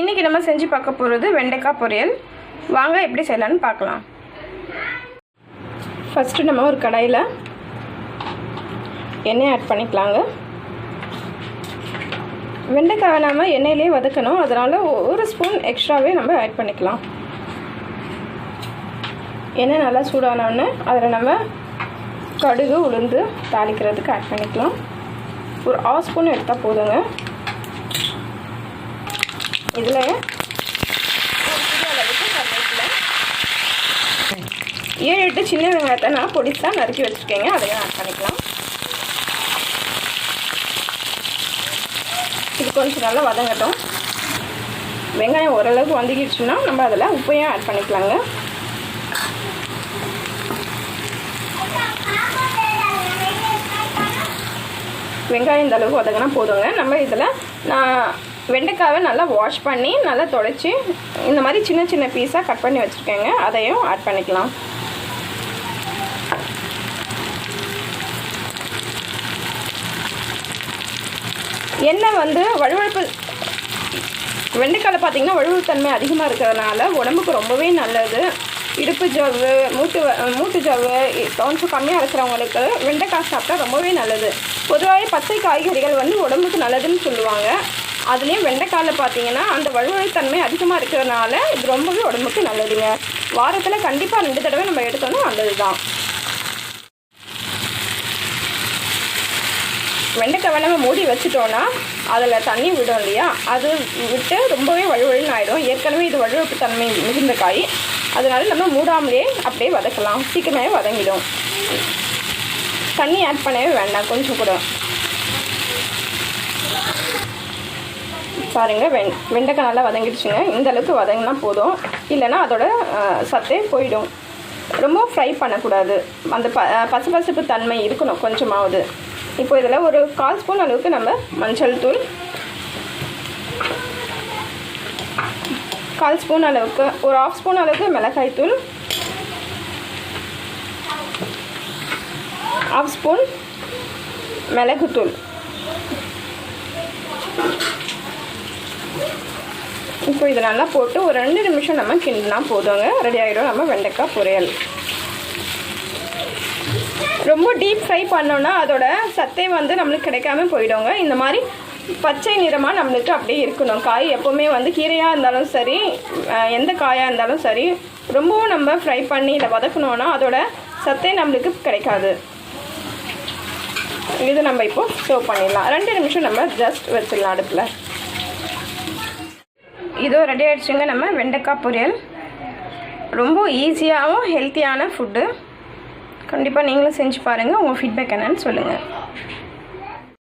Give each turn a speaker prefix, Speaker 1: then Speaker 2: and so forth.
Speaker 1: இன்றைக்கி நம்ம செஞ்சு பார்க்க போகிறது வெண்டைக்காய் பொரியல். வாங்க எப்படி செய்யலான்னு பார்க்கலாம். ஃபஸ்ட்டு நம்ம ஒரு கடாயில் எண்ணெய் ஆட் பண்ணிக்கலாங்க. வெண்டைக்காவை நம்ம எண்ணெயிலே வதக்கணும். அதனால் ஒரு ஸ்பூன் எக்ஸ்ட்ராவே நம்ம ஆட் பண்ணிக்கலாம். எண்ணெய் நல்லா சூடானோடனே அதில் நம்ம கடுகு உளுந்து தாளிக்கிறதுக்கு ஆட் பண்ணிக்கலாம். ஒரு ஆஃப் ஸ்பூன் எடுத்தால் போதுங்க. இதில் ஒரு அளவுக்கு கருவேப்பிலை. ஏழு எட்டு சின்ன வெங்காயத்தை நான் பொடிசாக நறுக்கி வச்சுருக்கேங்க அதையும் ஆட் பண்ணிக்கலாம். இது கொஞ்சம் நல்லா வதங்கட்டும். வெங்காயம் ஓரளவுக்கு வதங்கிடுச்சுன்னா நம்ம அதில் உப்பையும் ஆட் பண்ணிக்கலாங்க. வெங்காயம் இந்த அளவுக்கு வதங்கினா போதுங்க. நம்ம இதில் நான் வெண்டைக்காவை நல்லா வாஷ் பண்ணி நல்லா தொடச்சி இந்த மாதிரி சின்ன சின்ன பீஸாக கட் பண்ணி வச்சுருக்கேங்க. அதையும் ஆட் பண்ணிக்கலாம். எண்ணெய் வந்து வழுவழுப்பு வெண்டைக்காயில் பார்த்தீங்கன்னா வழுவழுத்தன்மை அதிகமாக இருக்கிறதுனால உடம்புக்கு ரொம்பவே நல்லது. இடுப்பு ஜவ்வு மூட்டு மூட்டு ஜவ்வு இ- கொஞ்சம் கம்மியாக இருக்கிறவங்களுக்கு வெண்டைக்காய் சாப்பிட்டா ரொம்பவே நல்லது. பொதுவாகவே பச்சை காய்கறிகள் வந்து உடம்புக்கு நல்லதுன்னு சொல்லுவாங்க. அதுலேயும் வெண்டைக்காயில் பார்த்தீங்கன்னா அந்த வழுவழுத்தன்மை அதிகமாக இருக்கிறதுனால இது ரொம்பவே உடம்புக்கு நல்லதுங்க. வாரத்தில் கண்டிப்பாக ரெண்டு தடவை நம்ம எடுத்தோம்னா நல்லது தான் வெண்டைக்காய் நம்ம மூடி வச்சுட்டோன்னா அதில் தண்ணி விடும் இல்லையா? அது விட்டு ரொம்பவே வழுவழுன்னு ஆகிடும் ஏற்கனவே இது வழுவழுப்பு தன்மை மிகுந்த காய். அதனால நம்ம மூடாமலே அப்படியே வதக்கலாம். சீக்கிரமே வதங்கிடும். தண்ணி ஆட் பண்ணவே வேண்டாம் கொஞ்சம் கூட. பாருங்கள் வெண் வெண்டைக்காய் நல்லா வதங்கிடுச்சுங்க. இந்தளவுக்கு வதங்கினா போதும். இல்லைன்னா அதோட சத்தே போயிடும். ரொம்ப ஃப்ரை பண்ணக்கூடாது. அந்த ப பசு பசுப்பு தன்மை இருக்கணும் கொஞ்சமாவது. இப்போ இதில் ஒரு கால் ஸ்பூன் அளவுக்கு நம்ம மஞ்சள் தூள் கால் ஸ்பூன் அளவுக்கு ஒரு ஆஃப் ஸ்பூன் அளவுக்கு மிளகாய் தூள் ஆஃப் ஸ்பூன் மிளகுத்தூள். இப்போ இதை நல்லா போட்டு ஒரு ரெண்டு நிமிஷம் நம்ம கிண்டினா போதுங்க. ரெடி ஆகிடும் நம்ம வெண்டைக்காய் பொரியல். ரொம்ப டீப் ஃப்ரை பண்ணோன்னா அதோட சத்தே வந்து நம்மளுக்கு கிடைக்காம போயிடுங்க. இந்த மாதிரி பச்சை நிறமாக நம்மளுக்கு அப்படியே இருக்கணும். காய் எப்போவுமே வந்து கீரையாக இருந்தாலும் சரி எந்த காயாக இருந்தாலும் சரி ரொம்பவும் நம்ம ஃப்ரை பண்ணி இதை வதக்கணுன்னா அதோட சத்தே நம்மளுக்கு கிடைக்காது. இது நம்ம இப்போ சர்வ் பண்ணிடலாம். ரெண்டு நிமிஷம் நம்ம ஜஸ்ட் வச்சிடலாம் அடுப்பில். இதோ ரெடி ஆகிடுச்சுங்க நம்ம வெண்டைக்காய் பொரியல். ரொம்ப ஈஸியாகவும் ஹெல்த்தியான ஃபுட்டு கண்டிப்பாக நீங்களும் செஞ்சு பாருங்கள் உங்கள் ஃபீட்பேக் என்னன்னு சொல்லுங்கள்